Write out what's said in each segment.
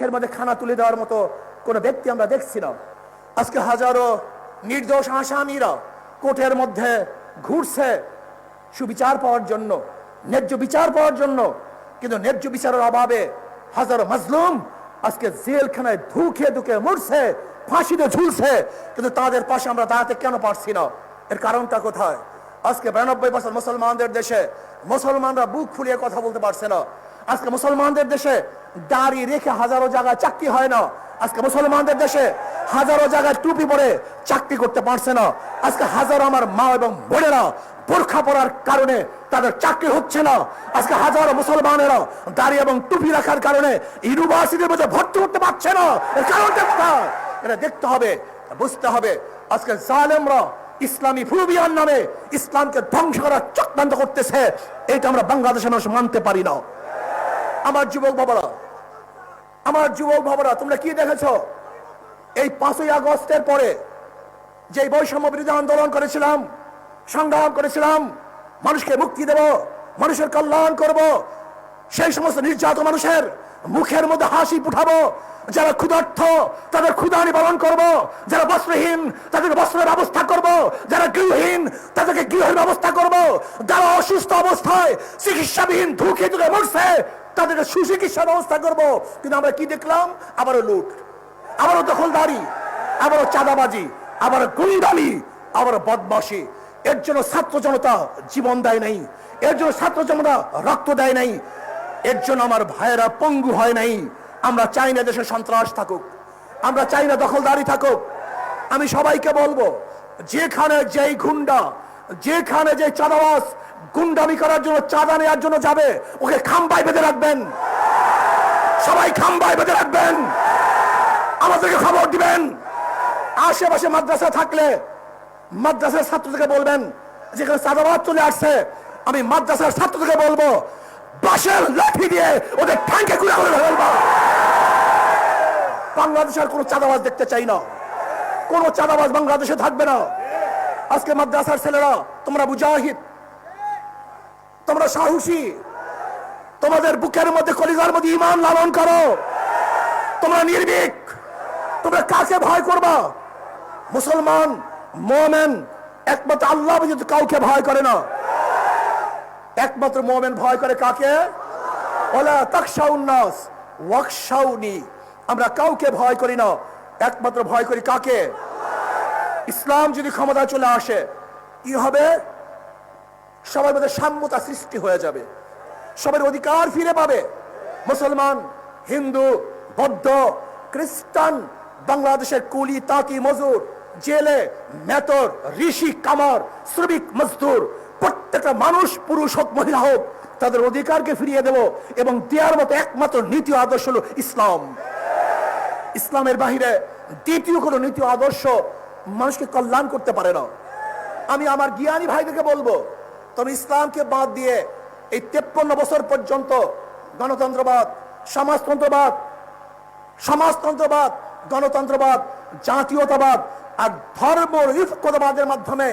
মুখের মধ্যে খানা তুলে দেওয়ার মতো কোনো ব্যক্তি আমরা দেখছি না। আজকে হাজারো নির্দোষ আসামিরা কোর্টের মধ্যে ঘুরছে সুবিচার পাওয়ার জন্য, ন্যায্য বিচার পাওয়ার জন্য। কিন্তু ন্যায্য বিচারের অভাবে হাজারো মাজলুম আজকে জেলখানায় ধুকে ধুকে মরছে, ফাঁসিতে ঝুলছে। কিন্তু তাদের পাশে আমরা দাঁড়াতে কেন পারছি না? এর কারণটা কোথায়? আজকে বিরানব্বই বছর মুসলমানদের দেশে মুসলমানরা বুক ফুলিয়ে কথা বলতে পারছে না। আজকে মুসলমানদের দেশে দাড়ি রেখে হাজারো জায়গায় চাকরি হয় না। আজকে মুসলমানদের দেশে হাজারো জায়গায় টুপি পরে চাকরি করতে পারছে না। আজকে হাজারো আমার মা এবং বোনেরা বোরখা পরার কারণে তাদের চাকরি হচ্ছে না। আজকে হাজারো মুসলমানেরা দাড়ি এবং টুপি রাখার কারণে ইউনিভার্সিটির মধ্যে ভর্তি করতে পারছে না। এর কারণটা? এটা দেখতে হবে, বুঝতে হবে। আজকে জালেমরা ইসলামী ফুরবিয়ান নামে ইসলামকে ধ্বংস করার চক্রান্ত করতেছে। এটা আমরা বাংলাদেশের মানুষ মানতে পারি না। আমার যুবক বাবারা আমার যুবক বাবারা তোমরা কি দেখেছ? এই পাঁচই আগস্টের পরে যে বৈষম্য বিরোধী আন্দোলন করেছিলাম, সংগ্রাম করেছিলাম, মানুষকে মুক্তি দেব, মানুষের কল্যাণ করব, সেই সমস্ত নির্যাত মানুষের মুখের মধ্যে হাসি ফুটাবো, যারা ক্ষুধার্থ, তাদের ক্ষুধা নিবারণ করব, যারা বস্ত্রহীন, তাদেরকে বস্ত্রের ব্যবস্থা করব, যারা গৃহহীন, তাদেরকে গৃহের ব্যবস্থা করব, যারা অসুস্থ অবস্থায় চিকিৎসাবিহীন ধুকে ধুকে মরছে তাদেরকে সুচিকিৎসার ব্যবস্থা করব। কিন্তু আমরা কি দেখলাম? আবারও লুট, আবারও দখলদারি, আবারও চাঁদাবাজি আবার গুন্ডামি আবার বদমাসি এর জন্য ছাত্র জনতা জীবন দেয় নাই, এর জন্য ছাত্র জনতা রক্ত দেয় নাই, এর জন্য আমার ভাইয়েরা পঙ্গু হয় নাই। আমরা চাই না দেশে সন্ত্রাস থাকুক, আমরা চাই না দখলদারি থাকুক। আমি সবাইকে বলব, যেখানে যেই গুন্ডা, যেখানে যে চাঁদাবাস গুন্ডামি করার জন্য, চাঁদা নেওয়ার জন্য যাবে। ওকে খাম্বায় বেঁধে রাখবেন। সবাই খাম্বায় বেঁধে রাখবেন। আমাদেরকে খবর দিবেন। আশেপাশে মাদ্রাসা থাকলে মাদ্রাসার ছাত্রদেরকে বলবেন, যেখানে চাঁদাবাদ চলে আসছে, আমি মাদ্রাসার ছাত্রদেরকে বলব বাসের লাঠি দিয়ে ওদের ঠ্যাঙ্কে গুড়া করে ফেলব। বাংলাদেশের কোনো চাঁদাবাজ দেখতে চাই না। কোনো চাঁদাবাজ বাংলাদেশে থাকবে না। আজকে মাদ্রাসার ছেলেরা, তোমরা মুজাহিদ তোমরা সাহসী। তোমাদের বুকের মধ্যে কলিজার মধ্যে ইমান লালন করো। তোমরা নির্ভীক। তোমরা কাকে ভয় করবা? মুসলমান, মোমেন, একমাত্র আল্লাহ ব্যতীত কাউকে ভয় করে না। একমাত্র মোমেন ভয় করে কাকে? আমরা কাউকে ভয় করি না। একমাত্র ভয় করি কাকে? ইসলাম যদি ক্ষমতা চলে আসে, কি হবে? সবার মধ্যে সাম্যতা সৃষ্টি হয়ে যাবে। সবার অধিকার ফিরে পাবে। মুসলমান, হিন্দু, বৌদ্ধ, খ্রিস্টান, বাংলাদেশের কুলি, তাঁতি, মজুর, জেলে, মেতর, ঋষি, কামার, শ্রমিক, মজদুর, প্রত্যেকটা মানুষ, পুরুষ হোক, মহিলা হোক, তাদের অধিকারকে ফিরিয়ে দেব এবং দেওয়ার মতো একমাত্র নীতি আদর্শ হল ইসলাম। ইসলামের বাহিরে দ্বিতীয় কোনো নীতি আদর্শ মানুষকে কল্যাণ করতে পারে না। আমি আমার জ্ঞানী ভাইদেরকে বলব তবে ইসলামকে বাদ দিয়ে এই তেপ্পন্ন বছর পর্যন্ত গণতন্ত্রবাদ, সমাজতন্ত্রবাদ সমাজতন্ত্রবাদ, গণতন্ত্রবাদ, জাতীয়তাবাদ আর ধর্ম রিফকতবাদের মাধ্যমে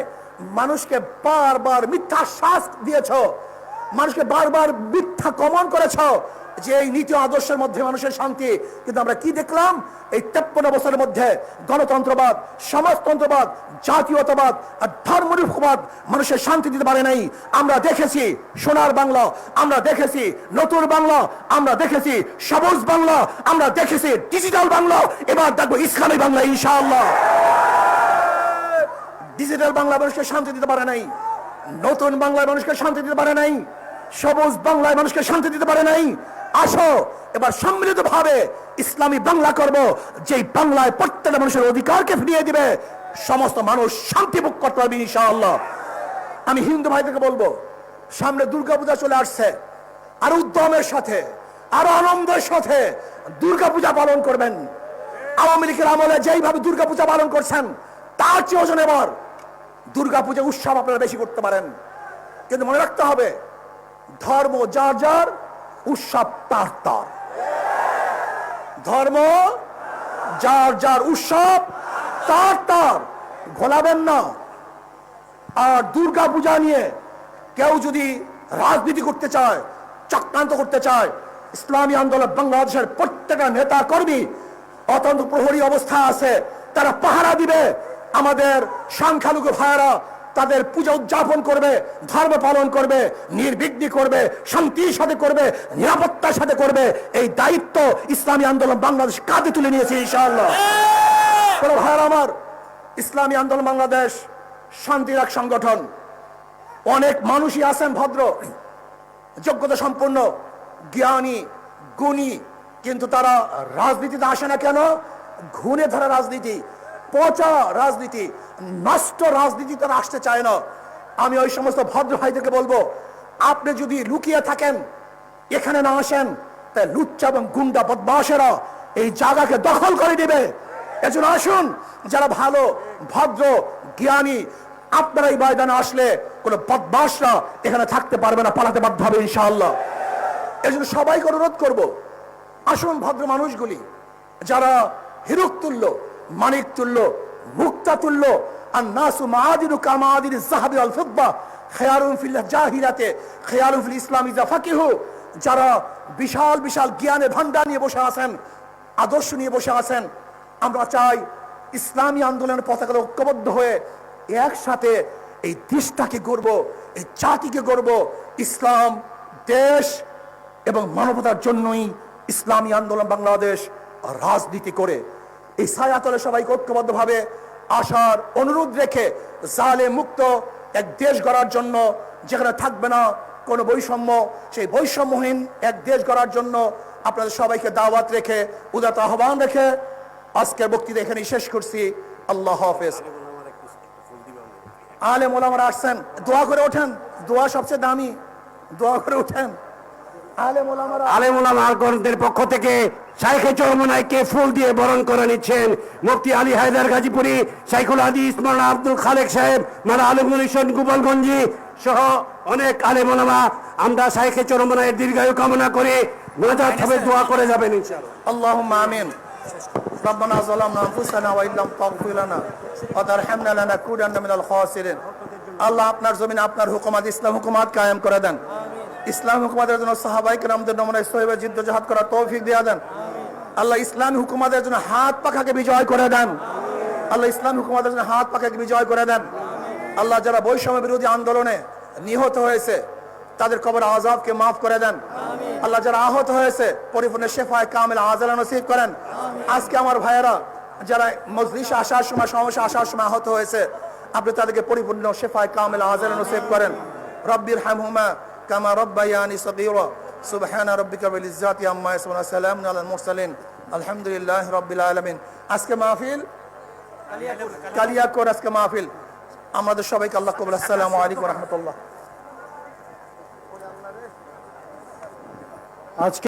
মানুষকে বারবার মিথ্যা শ্বাস দিয়েছ। মানুষকে বারবার মিথ্যা কমন করেছ যে এই নীতি আদর্শের মধ্যে মানুষের শান্তি। কিন্তু আমরা কি দেখলাম? এই তেপ্পন্ন বছরের মধ্যে গণতন্ত্রবাদ, সমাজতন্ত্রবাদ, জাতীয়তাবাদ আর ধর্মনিরপেক্ষবাদ মানুষের শান্তি দিতে পারে নাই। আমরা দেখেছি সোনার বাংলা, আমরা দেখেছি নতুন বাংলা, আমরা দেখেছি সবুজ বাংলা, আমরা দেখেছি ডিজিটাল বাংলা, এবার দেখব ইসলামী বাংলা ইনশাআল্লাহ। ডিজিটাল বাংলা মানুষকে শান্তি দিতে পারে নাই। নতুন বাংলায় মানুষকে শান্তি দিতে পারে নাই, সবুজ বাংলায় মানুষকে শান্তি দিতে পারে নাই। আসো, এবার সম্মিলিত ভাবে ইসলামী বাংলা করব যে বাংলায় প্রত্যেকটা মানুষের অধিকারকে ফিরিয়ে দিবে, সমস্ত মানুষ শান্তি ভোগ করতে পারবে ইনশাআল্লাহ। আমি হিন্দু ভাইদেরকে বলব, সামনে দুর্গাপূজা চলে আসছে, আর উদ্যমের সাথে, আরও আনন্দের সাথে দুর্গাপূজা পালন করবেন। আওয়ামী লীগের আমলে যেইভাবে দুর্গাপূজা পালন করছেন, তার চেয়ে ওজন এবার দুর্গাপূজা উৎসব আপনারা বেশি করতে পারেন। কিন্তু মনে রাখতে হবে, ধর্ম যার যার, উৎসব তার তার। ধর্ম যার যার, উৎসব তার তার, ঘোলাবেন না। আর দুর্গা পূজা নিয়ে কেউ যদি রাজনীতি করতে চায়, চক্রান্ত করতে চায়, ইসলামী আন্দোলন বাংলাদেশের প্রত্যেকটা নেতা কর্মী, অত্যন্ত প্রহরী অবস্থা আছে, তারা পাহারা দিবে। আমাদের সংখ্যালঘু ভাইয়েরা তাদের পূজা উদযাপন করবে, ধর্ম পালন করবে, নির্বিঘ্নি করবে, শান্তির সাথে করবে, নিরাপত্তার সাথে করবে। এই দায়িত্ব ইসলামী আন্দোলন বাংলাদেশ কাঁধে তুলে নিয়েছে আমার, ইসলামী আন্দোলন বাংলাদেশ শান্তির এক সংগঠন। অনেক মানুষই আছেন ভদ্র, যোগ্যতা সম্পন্ন, জ্ঞানী, গুণী, কিন্তু তারা রাজনীতিতে আসে না কেন? ঘুরে ধরা রাজনীতি। পচা রাজনীতি, নষ্ট রাজনীতি তারা আসতে চায় না। আমি ওই সমস্ত ভদ্র ভাইদেরকে বলব, আপনি যদি লুকিয়ে থাকেন, এখানে না আসেন তাই লুচ্চা এবং গুন্ডা বদমাসেরা এই জায়গাকে দখল করে দিবে এজন্য আসুন, যারা ভালো, ভদ্র, জ্ঞানী, আপনারা এই ময়দানে আসলে কোনো বদমাসরা এখানে থাকতে পারবে না, পালাতে বাধ্য হবে ইনশাআল্লাহ। এই জন্য সবাইকে অনুরোধ করব, আসুন ভদ্র মানুষগুলি, যারা হিরুক তুল্য মানিক তুল্য, মুক্তা তুল্য আর জাহিরাতে যারা বিশাল বিশাল নিয়ে বসে আছেন, আদর্শ নিয়ে বসে আছেন, আমরা চাই ইসলামী আন্দোলনের ঐক্যবদ্ধ হয়ে একসাথে এই দেশটাকে গড়ব, এই জাতিকে গড়ব, ইসলাম, দেশ এবং মানবতার জন্যই ইসলামী আন্দোলন বাংলাদেশ রাজনীতি করে এই ছায়াতলে সবাইকে ঐক্যবদ্ধভাবে আসার অনুরোধ রেখে জালে মুক্ত এক দেশ গড়ার জন্য যেখানে থাকবে না কোনো বৈষম্য, সেই বৈষম্যহীন এক দেশ গড়ার জন্য আপনাদের সবাইকে দাওয়াত রেখে উদাত আহ্বান রেখে আজকের বক্তৃতা এখানেই শেষ করছি। আল্লাহ হাফেজ। আলেম ওলামারা আসছেন, দোয়া করে ওঠেন। দোয়া সবচেয়ে দামি। দোয়া করে ওঠেন। আলেম ওলামারা আলেমুলাম আলগণদের পক্ষ থেকে শাইখে চরমনাইকে ফুল দিয়ে বরণ করে নিচ্ছেন মুফতি আলী হায়দার গাজীপুরি শাইখুল হাদিস মাওলানা আব্দুল খালেক সাহেব মারা আলমুল ইসন গোপালগঞ্জি সহ অনেক আলেমুলামা আমরা শাইখে চরমনাইয়ের দীর্ঘায়ু কামনা করে মোনাজাত হবে দোয়া করে যাবেন ইনশাআল্লাহ اللهم آمين ربنا ظلمنا أنفسنا وإن لم تغفر لنا وترحمنا لنكونن من الخاسرين আল্লাহ আপনার জমিনে আপনার হুকুমাত ইসলাম হুকুমাত কায়েম করে দেন ইসলাম হুকুমাতের জন্য সাহাবাই কেরামদের নমুনায় সহিবে জিদ্দ জাহাদ করার তৌফিক দিয়ে দেন। আল্লাহ ইসলাম হুকুমাদের জন্য হাত পাখাকে বিজয় করে দেন। আল্লাহ ইসলাম হুকুমাতের জন্য হাত পাখাকে বিজয় করে দেন। আল্লাহ যারা বৈষম্য বিরোধী আন্দোলনে নিহত হয়েছে তাদের কবর আজাবকে মাফ করে দেন। আল্লাহ যারা আহত হয়েছে পরিপূর্ণ শেফায় কামিল আজালা নসিব করেন। আজকে আমার ভাইয়েরা যারা মজলিসে আসার সময় সমস্যা আসার সময় আহত হয়েছে আপনি তাদেরকে পরিপূর্ণ শেফায় কামিল আজালা নসিব করেন। রব্বির হামহুমা কামা রব্বায়ানি সগীরা। সুবহান রব্বিকা বিল ইজ্জাতি আম্মা ইয়াসিফুন সালামুন আলাল মুরসালিন। আলহামদুলিল্লাহ রাব্বিল আলামিন। আজকে মাহফিল? কালিয়াকোর আজকে মাহফিল। আমাদের সবাইকে আল্লাহ কবুল আসসালামু আলাইকুম রহমতুল্লাহ। আজকে